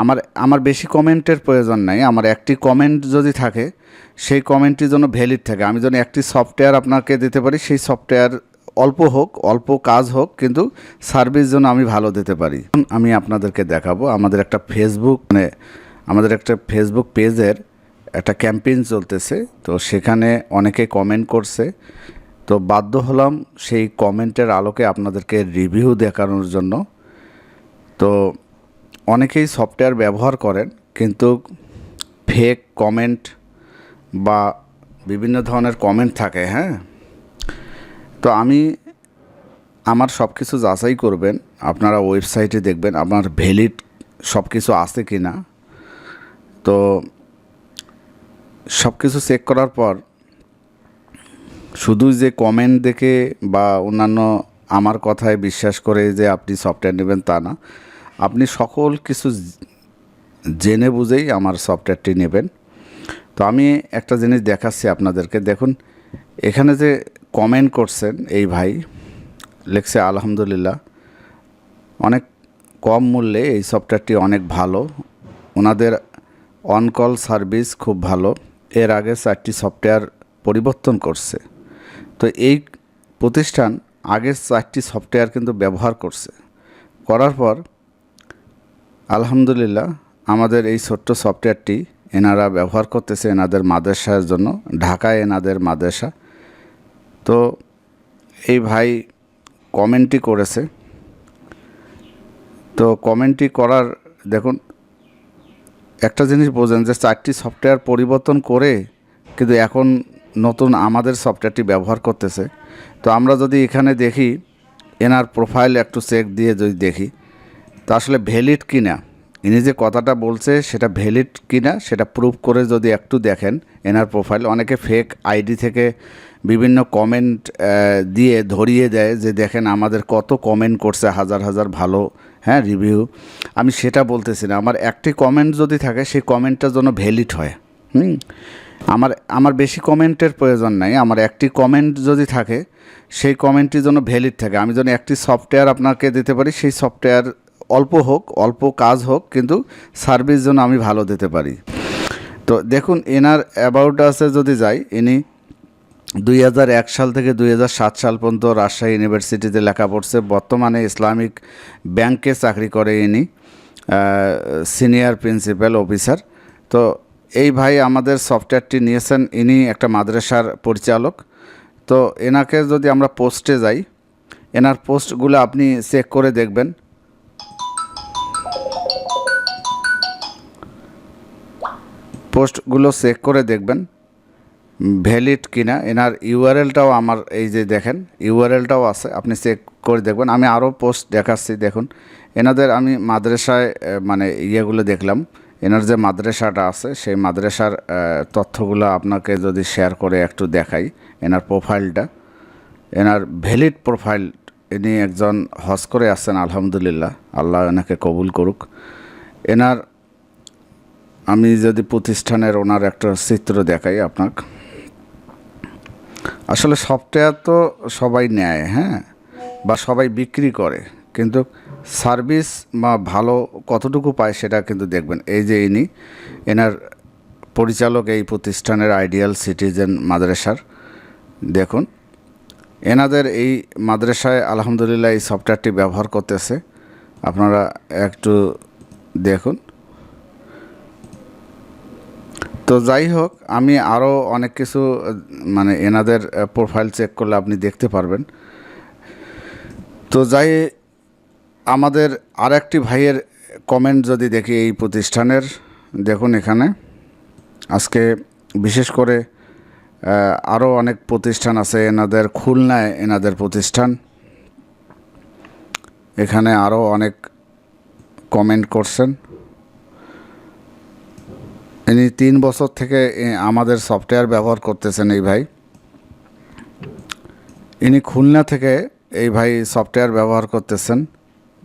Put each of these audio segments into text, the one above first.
আমার আমার বেশি কমেন্টের প্রয়োজন নাই। আমার একটি কমেন্ট যদি থাকে, সেই কমেন্টটি যেন ভ্যালিড থাকে। আমি যেন একটি সফটওয়্যার আপনাকে দিতে পারি, সেই সফটওয়্যার অল্প হোক, অল্প কাজ হোক, কিন্তু সার্ভিস যেন আমি ভালো দিতে পারি। আমি আপনাদেরকে দেখাবো, আমাদের একটা ফেসবুক মানে আমাদের একটা ফেসবুক পেজের একটা ক্যাম্পেইন চলতেছে। তো সেখানে অনেকে কমেন্ট করছে। তো বাধ্য হলাম সেই কমেন্টের আলোকে আপনাদেরকে রিভিউ দেখানোর জন্য। তো অনেকেই সফটওয়্যার ব্যবহার করেন, কিন্তু ফেক কমেন্ট বা বিভিন্ন ধরনের কমেন্ট থাকে হ্যাঁ? তো আমি আমার সব কিছু যাচাই করবেন, আপনারা ওয়েবসাইটে দেখবেন, আপনার ভ্যালিড সব কিছু আছে কি না তো সব কিছু চেক করার পর শুধু যে কমেন্ট দেখে বা অন্যান্য আমার কথায় বিশ্বাস করে যে আপনি সফটওয়্যার নেবেন তা না। আপনি সকল কিছু জেনে বুঝেই আমার সফটওয়্যারটি নেবেন। তো আমি একটা জিনিস দেখাচ্ছি আপনাদেরকে। দেখুন, এখানে যে কমেন্ট করছেন এই ভাই, লেখছে, আলহামদুলিল্লাহ। অনেক কম মূল্যে এই সফটওয়্যারটি অনেক ভালো। ওনাদের অনকল সার্ভিস খুব ভালো। এর আগে চারটি সফটওয়্যার পরিবর্তন করছে। তো এই প্রতিষ্ঠান আগের চারটি সফটওয়্যার কিন্তু ব্যবহার করছে। করার পর আলহামদুলিল্লাহ, আমাদের এই ছোট্ট সফটওয়্যারটি এনারা ব্যবহার করতেছে এনাদের মাদ্রাসার জন্য, ঢাকায় এনাদের মাদ্রাসা। তো এই ভাই কমেন্টটি করেছে। তো কমেন্টটি করার, দেখুন, একটা জিনিস বোঝেন যে চারটি সফটওয়্যার পরিবর্তন করে কিন্তু এখন নতুন আমাদের সফটওয়্যারটি ব্যবহার করতেছে। তো আমরা যদি এখানে দেখি, এনার প্রোফাইল একটু চেক দিয়ে যদি দেখি তো আসলে ভ্যালিড কিনা? ইনি যে কথাটা বলছে, সেটা ভ্যালিড কিনা, সেটা প্রুভ করে যদি একটু দেখেন, এনার প্রোফাইল অনেকে ফেক আইডি থেকে বিভিন্ন কমেন্ট দিয়ে ধরিয়ে দেয় যে দেখেন আমাদের কত কমেন্ট করছে, হাজার হাজার ভালো হ্যাঁ রিভিউ আমি সেটা বলতেছি না। আমার একটি কমেন্ট যদি থাকে, সেই কমেন্টটা যেন ভ্যালিড হয়। হুম? আমার আমার বেশি কমেন্টের প্রয়োজন নাই। আমার একটি কমেন্ট যদি থাকে, সেই কমেন্টটি যেন ভ্যালিড থাকে। আমি যেন একটি সফটওয়্যার আপনাকে দিতে পারি, সেই সফটওয়্যার অল্প হোক, অল্প কাজ হোক, কিন্তু সার্ভিস যেন আমি ভালো দিতে পারি। তো দেখুন, এনার অ্যাবাউট আছে যদি যাই, ইনি দুই হাজার এক সাল থেকে দুই হাজার সাত সাল পর্যন্ত রাজশাহী ইউনিভার্সিটিতে লেখা পড়ছে। বর্তমানে ইসলামিক ব্যাংকে চাকরি করে ইনি সিনিয়র প্রিন্সিপাল অফিসার তো এই ভাই আমাদের সফটওয়্যারটি নিয়েছেন, ইনি একটা মাদ্রাসার পরিচালক। তো এনাকে যদি আমরা পোস্টে যাই, এনার পোস্টগুলো আপনি চেক করে দেখবেন। পোস্টগুলো চেক করে দেখবেন, ভ্যালিড কিনা। এনার ইউআরএলটাও আমার এই যে দেখেন ইউআরএলটাও আছে, আপনি চেক করে দেখবেন। আমি আরও পোস্ট দেখাচ্ছি, দেখুন। এনাদের আমি মাদ্রাসায় মানে ইয়েগুলো দেখলাম। এনার যে মাদ্রাসাটা আছে, সেই মাদ্রাসার তথ্যগুলো আপনাকে যদি শেয়ার করে একটু দেখাই, এনার প্রোফাইলটা। এনার ভ্যালিড প্রোফাইল, ইনি একজন হজ করে আসছেন, আলহামদুলিল্লাহ। আল্লাহ এনাকে কবুল করুক। এনার আমি যদি প্রতিষ্ঠানের ওনার একটা চিত্র দেখাই আপনাকে। আসলে সফটওয়্যার তো সবাই নেয় হ্যাঁ? বা সবাই বিক্রি করে। কিন্তু সার্ভিস বা ভালো কতটুকু পায় সেটা কিন্তু দেখবেন। এই যে ইনি, এনার পরিচালক এই প্রতিষ্ঠানের আইডিয়াল সিটিজেন মাদ্রাসার, দেখুন। এনাদের এই মাদ্রাসায় আলহামদুলিল্লাহ এই সফটওয়্যারটি ব্যবহার করতেছে। আপনারা একটু দেখুন। তো যাই হোক, আমি আরও অনেক কিছু মানে এনাদের প্রোফাইল চেক করলে আপনি দেখতে পারবেন। তো যাই, আমাদের আর একটি ভাইয়ের কমেন্ট যদি দেখি এই প্রতিষ্ঠানের, দেখুন এখানে। আজকে বিশেষ করে আরও অনেক প্রতিষ্ঠান আছে এনাদের, খুলনায় এনাদের প্রতিষ্ঠান। এখানে আরও অনেক কমেন্ট করছেন। ইনি তিন বছর থেকে আমাদের সফটওয়্যার ব্যবহার করতেছেন এই ভাই। ইনি খুলনা থেকে এই ভাই সফটওয়্যার ব্যবহার করতেছেন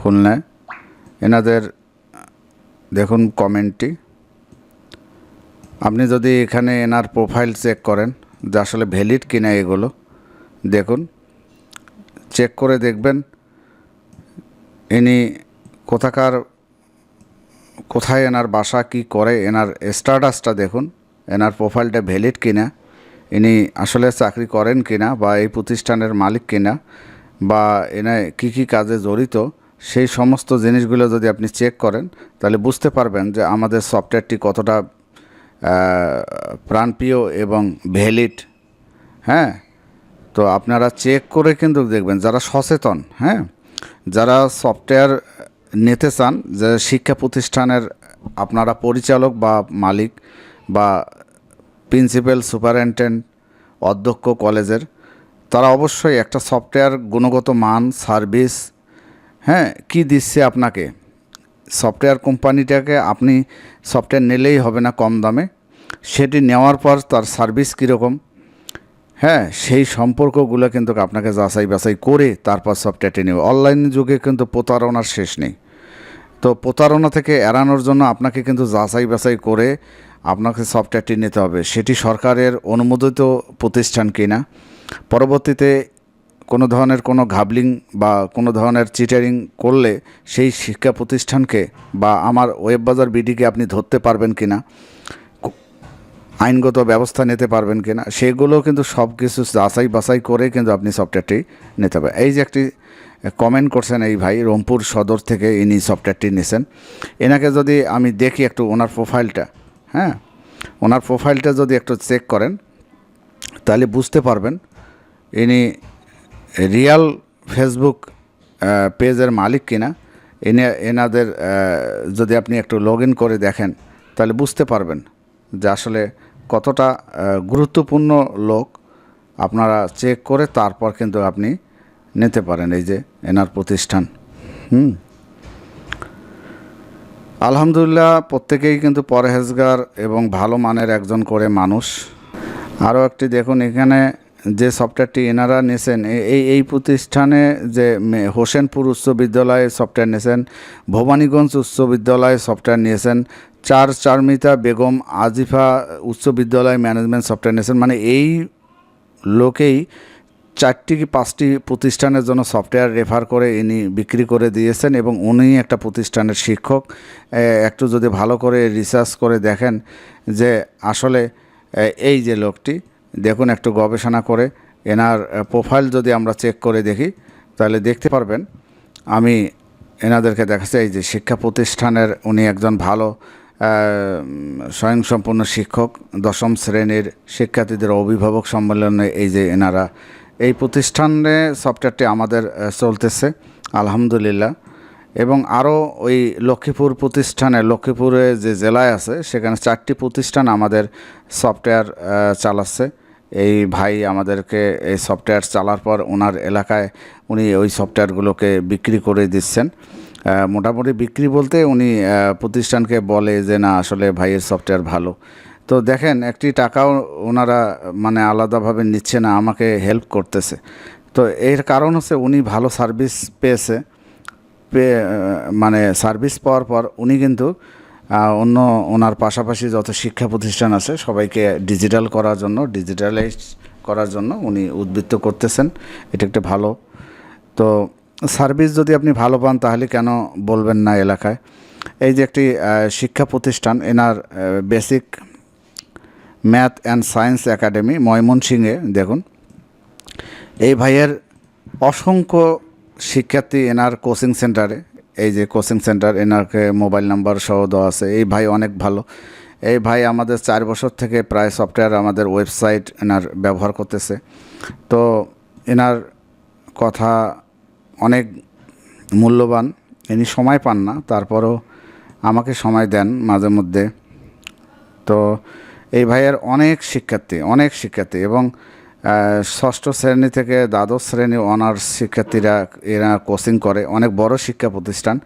খুলনায়। এনাদের, দেখুন কমেন্টটি। আপনি যদি এখানে এনার প্রোফাইল চেক করেন, যে আসলে ভ্যালিড কিনা এগুলো, দেখুন। চেক করে দেখবেন, ইনি কোথাকার কোথায় এনার বাসা, কি করে, এনার স্ট্যাটাসটা দেখুন, এনার প্রোফাইলটা ভ্যালিড কিনা, ইনি আসলে চাকরি করেন কিনা, বা এই প্রতিষ্ঠানের মালিক কিনা, বা এনে কী কী কাজে জড়িত, সেই সমস্ত জিনিসগুলো যদি আপনি চেক করেন, তাহলে বুঝতে পারবেন যে আমাদের সফটওয়্যারটি কতটা প্রাণপ্রিয় এবং ভ্যালিড হ্যাঁ? তো আপনারা চেক করে কিন্তু দেখবেন, যারা সচেতন হ্যাঁ? যারা সফটওয়্যার নিতে চান যে শিক্ষা প্রতিষ্ঠানের আপনারা পরিচালক বা মালিক বা প্রিন্সিপাল সুপারিনটেন্ডেন্ট, অধ্যক্ষ কলেজের, তারা অবশ্যই একটা সফটওয়্যার গুণগত মান, সার্ভিস হ্যাঁ কি দিচ্ছে আপনাকে? সফটওয়্যার কোম্পানিটাকে আপনি সফটওয়্যার নিলেই হবে না কম দামে। সেটি নেওয়ার পর তার সার্ভিস কীরকম? হ্যাঁ সেই সম্পর্কগুলো কিন্তু আপনাকে যাচাই বাছাই করে তারপর সফটওয়্যারটি নেবে অনলাইন যুগে কিন্তু প্রতারণার শেষ নেই। তো প্রতারণা থেকে এড়ানোর জন্য আপনাকে কিন্তু যাচাই বাছাই করে আপনাকে সফটওয়্যারটি নিতে হবে। সেটি সরকারের অনুমোদিত প্রতিষ্ঠান কিনা, পরবর্তীতে কোনো ধরনের কোনো ঘাবলিং বা কোনো ধরনের চিটারিং করলে সেই শিক্ষা প্রতিষ্ঠানকে বা আমার ওয়েব বাজার বিডিকে আপনি ধরতে পারবেন কি না আইনগত ব্যবস্থা নিতে পারবেন কি না সেগুলো কিন্তু সব কিছু যাচাই বাছাই করে কিন্তু আপনি সফটওয়্যারটি নিতে হবে। এই যে একটি কমেন্ট করছেন এই ভাই রংপুর সদর থেকে ইনি সফটওয়্যারটি নিয়েছেন এনাকে যদি আমি দেখি একটু ওনার প্রোফাইলটা হ্যাঁ? ওনার প্রোফাইলটা যদি একটু চেক করেন, তাহলে বুঝতে পারবেন ইনি রিয়াল ফেসবুক পেজের মালিক কিনা। এনে, এনাদের যদি আপনি একটু লগ করে দেখেন, তাহলে বুঝতে পারবেন যে আসলে কতটা গুরুত্বপূর্ণ লোক। আপনারা চেক করে তারপর কিন্তু আপনি নিতে পারেন, এই যে এনার প্রতিষ্ঠান। হুম। আলহামদুলিল্লাহ, প্রত্যেকেই কিন্তু পরহেজগার এবং ভালো মানের একজন করে মানুষ। আরও একটি দেখুন, এখানে যে সফটওয়্যারটি এনারা নিয়েছেন এই এই প্রতিষ্ঠানে যে হোসেনপুর উচ্চ বিদ্যালয়ে সফটওয়্যার নিয়েছেন ভবানীগঞ্জ উচ্চ বিদ্যালয়ে সফটওয়্যার নিয়েছেন, চার চারমিতা বেগম আজিফা উচ্চ বিদ্যালয় ম্যানেজমেন্ট সফটওয়্যার নিয়েছেন মানে এই লোকেই চারটি কি পাঁচটি প্রতিষ্ঠানের জন্য সফটওয়্যার রেফার করে ইনি বিক্রি করে দিয়েছেন এবং উনি একটা প্রতিষ্ঠানের শিক্ষক? একটু যদি ভালো করে রিসার্চ করে দেখেন যে আসলে এই যে লোকটি, দেখুন একটু গবেষণা করে, এনার প্রোফাইল যদি আমরা চেক করে দেখি, তাহলে দেখতে পারবেন, আমি এনাদেরকে দেখাচ্ছি, এই যে শিক্ষা প্রতিষ্ঠানের উনি একজন ভালো স্বয়ংসম্পূর্ণ শিক্ষক, দশম শ্রেণির শিক্ষার্থীদের অভিভাবক সম্মেলনে এই যে এনারা এই প্রতিষ্ঠানে সফটওয়্যারটি আমাদের চলতেছে, আলহামদুলিল্লাহ। এবং আরও ওই লক্ষ্মীপুর প্রতিষ্ঠানে, লক্ষ্মীপুরে যে জেলায় আছে, সেখানে চারটি প্রতিষ্ঠান আমাদের সফটওয়্যার চালাচ্ছে। এই ভাই আমাদেরকে এই সফটওয়্যার চালার পর ওনার এলাকায় উনি ওই সফটওয়্যারগুলোকে বিক্রি করে দিচ্ছেন। মোটামুটি বিক্রি বলতে উনি প্রতিষ্ঠানকে বলে যে, না, আসলে ভাইয়ের সফটওয়্যার ভালো। তো দেখেন, একটি টাকাও ওনারা মানে আলাদাভাবে নিচ্ছে না, আমাকে হেল্প করতেছে। তো এর কারণ হচ্ছে উনি ভালো সার্ভিস পেয়েছে। পেয়ে মানে সার্ভিস পাওয়ার পর উনি কিন্তু অন্য ওনার পাশাপাশি যত শিক্ষা প্রতিষ্ঠান আছে, সবাইকে ডিজিটাল করার জন্য ডিজিটালাইজ করার জন্য উনি উদ্বৃত্ত করতেছেন। এটা একটা ভালো। তো সার্ভিস যদি আপনি ভালো পান, তাহলে কেন বলবেন না এলাকায়? এই যে একটি শিক্ষা প্রতিষ্ঠান, Enar basic math and science academy, ময়মনসিংহে, দেখুন। এই ভাইয়ের অসংখ্য শিক্ষার্থী এনার কোচিং সেন্টারে, এই যে কোচিং সেন্টার এনারকে মোবাইল নাম্বার সহ দেওয়া আছে। এই ভাই অনেক ভালো। এই ভাই আমাদের চার বছর থেকে প্রায় সফটওয়্যার আমাদের ওয়েবসাইট এনার ব্যবহার করতেছে। তো এনার কথা অনেক মূল্যবান। ইনি সময় পান না, তারপরও আমাকে সময় দেন মাঝে মধ্যে। তো এই ভাইয়ের অনেক শিক্ষার্থী অনেক শিক্ষার্থী এবং ষষ্ঠ শ্রেণি থেকে দ্বাদশ শ্রেণি অনার্স শিক্ষার্থীরা এরা কোচিং করে, অনেক বড় শিক্ষা প্রতিষ্ঠান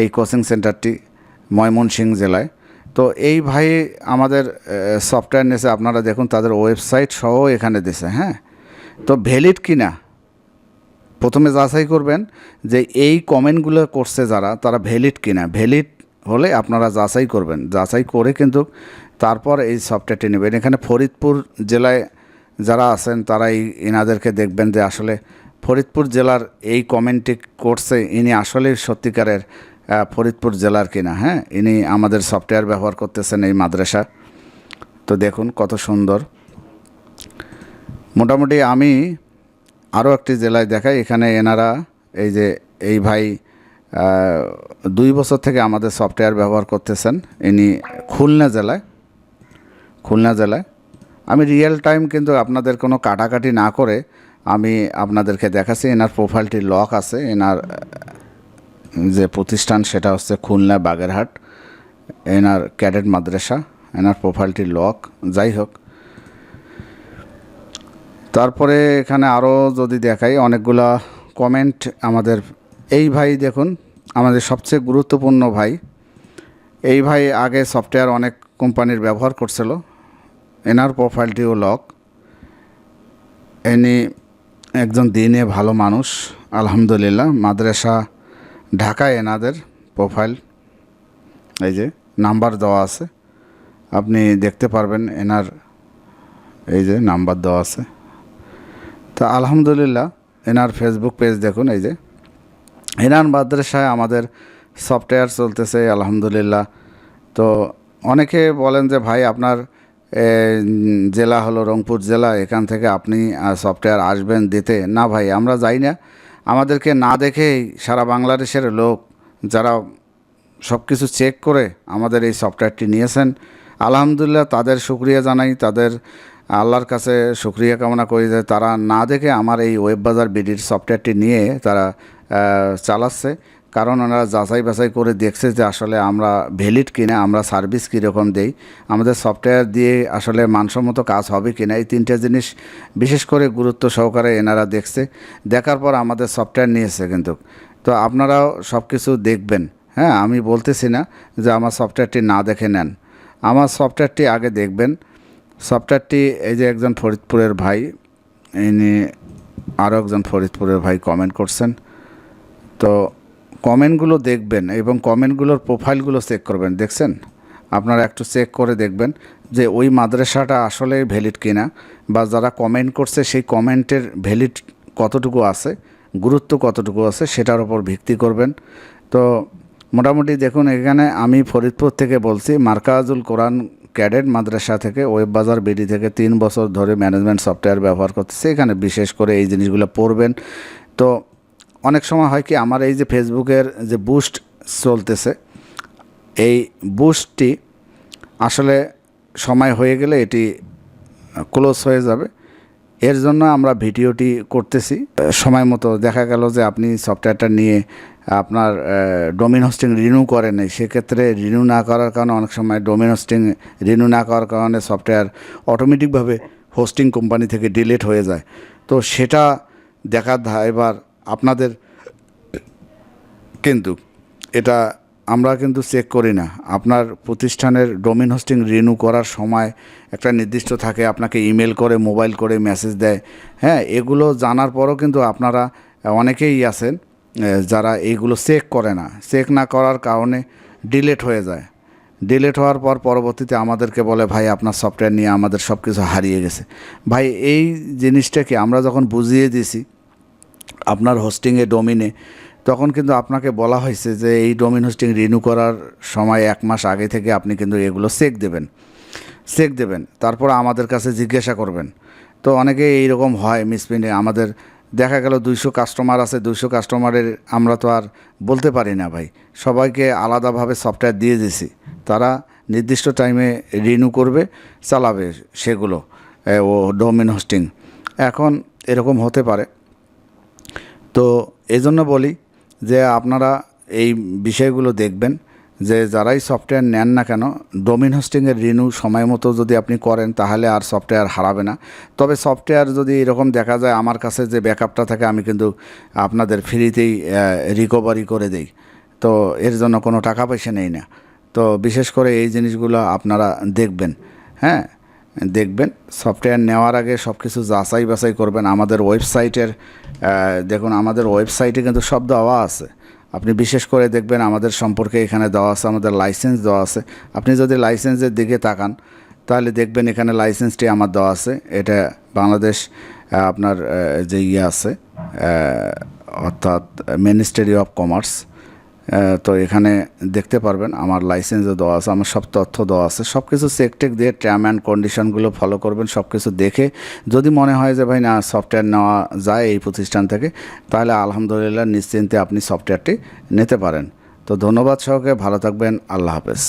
এই কোচিং সেন্টারটি ময়মনসিংহ জেলায়। তো এই ভাই আমাদের সফটওয়্যার নিয়েছে, আপনারা দেখুন তাদের ওয়েবসাইট সহ এখানে দিছে হ্যাঁ? তো ভ্যালিড কিনা? প্রথমে যাচাই করবেন যে এই কমেন্টগুলো করছে যারা, তারা ভ্যালিড কিনা? ভ্যালিড হলে আপনারা যাচাই করবেন। যাচাই করে কিন্তু তারপর এই সফটওয়্যারটি নেবেন এখানে ফরিদপুর জেলায় যারা আছেন তারা এই এনাদেরকে দেখবেন যে আসলে ফরিদপুর জেলার এই কমেন্টটি করছে, ইনি আসলে সত্যিকারের ফরিদপুর জেলার কিনা হ্যাঁ? ইনি আমাদের সফটওয়্যার ব্যবহার করতেছেন এই মাদ্রাসা। তো দেখুন কত সুন্দর। মোটামুটি আমি আরও একটি জেলায় দেখাই, এখানে এনারা এই যে, এই ভাই দুই বছর থেকে আমাদের সফটওয়্যার ব্যবহার করতেছেন। ইনি খুলনা জেলায়। খুলনা জেলায়। আমি রিয়েল টাইম কিন্তু আপনাদের কোনো কাটাকাটি না করে আমি আপনাদেরকে দেখাচ্ছি, এনার প্রোফাইলটি লক আছে, এনার, যে প্রতিষ্ঠান সেটা হচ্ছে খুলনা বাগেরহাট, এনার ক্যাডেট মাদ্রাসা, এনার প্রোফাইলটি লক যাই হোক। তারপরে এখানে আরও যদি দেখাই, অনেকগুলা কমেন্ট আমাদের, এই ভাই দেখুন, আমাদের সবচেয়ে গুরুত্বপূর্ণ ভাই, এই ভাই আগে সফটওয়্যার অনেক কোম্পানির ব্যবহার করছিল এনার প্রোফাইলটিও লক। এনি একজন দিনে ভালো মানুষ, আলহামদুলিল্লাহ। মাদ্রাসা ঢাকায় এনাদের প্রোফাইল। এই যে, নাম্বার দেওয়া আছে। আপনি দেখতে পারবেন এনার এই যে, নাম্বার দেওয়া আছে। তো আলহামদুলিল্লাহ, এনার ফেসবুক পেজ দেখুন, এই যে। এনার মাদ্রাসায় আমাদের সফটওয়্যার চলতেছে, আলহামদুলিল্লাহ। তো অনেকে বলেন যে, ভাই, আপনার জেলা হলো রংপুর জেলা, এখান থেকে আপনি সফটওয়্যার আসবেন, দিতে। না ভাই, আমরা যাই না। আমাদেরকে না দেখেই সারা বাংলাদেশের লোক, যারা সব কিছু চেক করে আমাদের এই সফটওয়্যারটি নিয়েছেন, আলহামদুলিল্লাহ তাদের শুক্রিয়া জানাই, তাদের আল্লাহর কাছে শুক্রিয়া কামনা করি যে তারা না দেখে আমার এই ওয়েব বাজার বিডির সফটওয়্যারটি নিয়ে তারা চালাচ্ছে। কারণ ওনারা যাচাই বাছাই করে দেখছে যে আসলে আমরা ভ্যালিড কিনা, আমরা সার্ভিস কীরকম দেই, আমাদের সফটওয়্যার দিয়ে আসলে মানসম্মত কাজ হবে কিনা, এই তিনটে জিনিস বিশেষ করে গুরুত্ব সহকারে এনারা দেখছে। দেখার পর আমাদের সফটওয়্যার নিয়েছে কিন্তু। তো আপনারাও সব কিছু দেখবেন। হ্যাঁ আমি বলতেছি না যে আমার সফটওয়্যারটি না দেখে নেন। আমার সফটওয়্যারটি আগে দেখবেন। সফটওয়্যারটি এই যে একজন ফরিদপুরের ভাই, ইনি আরও একজন ফরিদপুরের ভাই কমেন্ট করছেন। তো কমেন্টগুলো দেখবেন এবং কমেন্টগুলোর প্রোফাইলগুলো চেক করবেন, দেখছেন? আপনারা একটু চেক করে দেখবেন যে ওই মাদ্রাসাটা আসলে ভ্যালিড কিনা বা যারা কমেন্ট করছে সেই কমেন্টের ভ্যালিড কতটুকু আছে, গুরুত্ব কতটুকু আছে সেটার উপর ভিত্তি করবেন। তো মোটামুটি দেখুন, এখানে আমি ফরিদপুর থেকে বলছি, মার্কাজুল কোরআন ক্যাডেট মাদ্রাসা থেকে ওয়েব বাজার বিডি থেকে তিন বছর ধরে ম্যানেজমেন্ট সফটওয়্যার ব্যবহার করতেছে। এখানে বিশেষ করে এই জিনিসগুলো পড়বেন। তো অনেক সময় হয় কি আমার এই যে ফেসবুকের যে বুস্ট চলতেছে, এই বুস্টটি আসলে সময় হয়ে গেলে এটি ক্লোজ হয়ে যাবে। এর জন্য আমরা ভিডিওটি করতেছি। সময় মতো দেখা গেল যে আপনি সফটওয়্যারটা নিয়ে আপনার ডোমিন হোস্টিং রিনিউ করেন নাই, সেক্ষেত্রে রিনিউ না করার কারণে অনেক সময় ডোমিন হোস্টিং রিনিউ না করার কারণে সফটওয়্যার অটোমেটিকভাবে হোস্টিং কোম্পানি থেকে ডিলিট হয়ে যায়। তো সেটা দেখার এবার আপনাদের কিন্তু এটা আমরা কিন্তু চেক করি না। আপনার প্রতিষ্ঠানের ডোমিন হোস্টিং রিনিউ করার সময় একটা নির্দিষ্ট থাকে, আপনাকে ইমেল করে মোবাইল করে মেসেজ দেয়। হ্যাঁ এগুলো জানার পরও কিন্তু আপনারা অনেকেই আছেন যারা এইগুলো চেক করে না। চেক না করার কারণে ডিলেট হয়ে যায়। ডিলেট হওয়ার পর পরবর্তীতে আমাদেরকে বলে, ভাই, আপনার সফটওয়্যার নিয়ে আমাদের সব কিছু হারিয়ে গেছে। ভাই, এই জিনিসটাকে আমরা যখন বুঝিয়ে দিছি আপনার হোস্টিংয়ে ডোমিনে, তখন কিন্তু আপনাকে বলা হয়েছে যে এই ডোমিন হোস্টিং রিনিউ করার সময় এক মাস আগে থেকে আপনি কিন্তু এগুলো চেক দেবেন চেক দেবেন, তারপর আমাদের কাছে জিজ্ঞাসা করবেন। তো অনেকে এইরকম হয় মিসপিনে আমাদের দেখা গেল দুইশো কাস্টমার আছে, দুইশো কাস্টমারের আমরা তো আর বলতে পারি না ভাই, সবাইকে আলাদাভাবে সফটওয়্যার দিয়ে দিছি, তারা নির্দিষ্ট টাইমে রিনিউ করবে, চালাবে সেগুলো ও ডোমিন হোস্টিং। এখন এরকম হতে পারে। তো এই জন্য বলি যে আপনারা এই বিষয়গুলো দেখবেন যে যারাই সফটওয়্যার নেন না কেন, ডোমিন হোস্টিংয়ের রিনিউ সময় মতো যদি আপনি করেন তাহলে আর সফটওয়্যার হারাবে না। তবে সফটওয়্যার যদি এরকম দেখা যায় আমার কাছে যে ব্যাকআপটা থাকে আমি কিন্তু আপনাদের ফ্রিতেই রিকভারি করে দেই। তো এর জন্য কোনো টাকা পয়সা নেই না। তো বিশেষ করে এই জিনিসগুলো আপনারা দেখবেন হ্যাঁ? দেখবেন, সফটওয়্যার নেওয়ার আগে সব কিছু যাচাই বাছাই করবেন। আমাদের ওয়েবসাইটের দেখুন, আমাদের ওয়েবসাইটে কিন্তু সব দেওয়া আছে। আপনি বিশেষ করে দেখবেন আমাদের সম্পর্কে এখানে দেওয়া আছে, আমাদের লাইসেন্স দেওয়া আছে। আপনি যদি লাইসেন্সের দিকে তাকান, তাহলে দেখবেন এখানে লাইসেন্সটি আমার দেওয়া আছে। এটা বাংলাদেশ আপনার যে ইয়ে আছে অর্থাৎ মিনিস্ট্রি অফ কমার্স তো এখানে দেখতে পারবেন, আমার লাইসেন্সও দেওয়া আছে, আমার সব তথ্য দেওয়া আছে। সব কিছু চেক টেক দিয়ে টার্ম অ্যান্ড কন্ডিশনগুলো ফলো করবেন সব কিছু দেখে। যদি মনে হয় যে, ভাই, না সফটওয়্যার নেওয়া যায় এই প্রতিষ্ঠান থেকে, তাহলে আলহামদুলিল্লাহ নিশ্চিন্তে আপনি সফটওয়্যারটি নিতে পারেন। তো ধন্যবাদ সহকে ভালো থাকবেন, আল্লাহ হাফেজ।